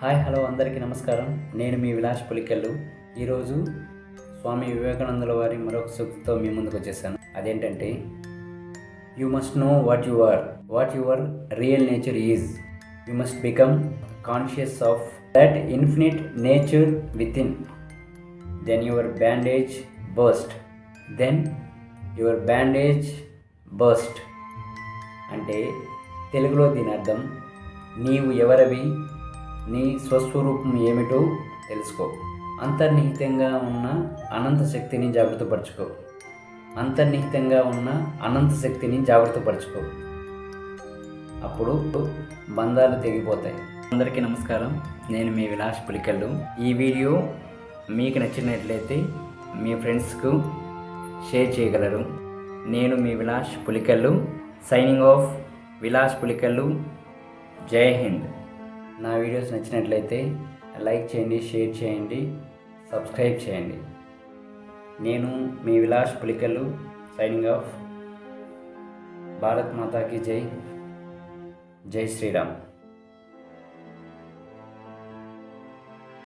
Hi hello అందరికీ నమస్కారం. నేను మీ విలాస్ పులికెళ్ళు ఈరోజు స్వామి వివేకానందుల వారి మరొక సూక్తితో మీ ముందుకు వచ్చేసాను. అదేంటంటే you must know what you are what your real nature is you must become conscious of that infinite nature within then your bondage burst then your bondage burst అంటే తెలుగులో దీని అర్థం నీవు ఎవరవి నీ స్వస్వరూపం ఏమిటో తెలుసుకో. అంతర్నిహితంగా ఉన్న అనంత శక్తిని జాగ్రత్తపరచుకో. అంతర్నిహితంగా ఉన్న అనంత శక్తిని జాగ్రత్తపరచుకో. అప్పుడు బంధాలు తెగిపోతాయి. అందరికీ నమస్కారం. నేను మీ విలాస్ పులికల్లు. ఈ వీడియో మీకు నచ్చినట్లయితే మీ ఫ్రెండ్స్కు షేర్ చేయగలరు. నేను మీ విలాస్ పులికల్లు సైనింగ్ ఆఫ్ విలాస్ పులికల్లు. జై హింద్. నా వీడియోస్ నచ్చినట్లయితే లైక్ చేయండి షేర్ చేయండి సబ్స్క్రైబ్ చేయండి. నేను మీ విలాస్ పులికల్లు సైనింగ్ ఆఫ్. భారత్ మాతాకి జై. జై శ్రీరామ్.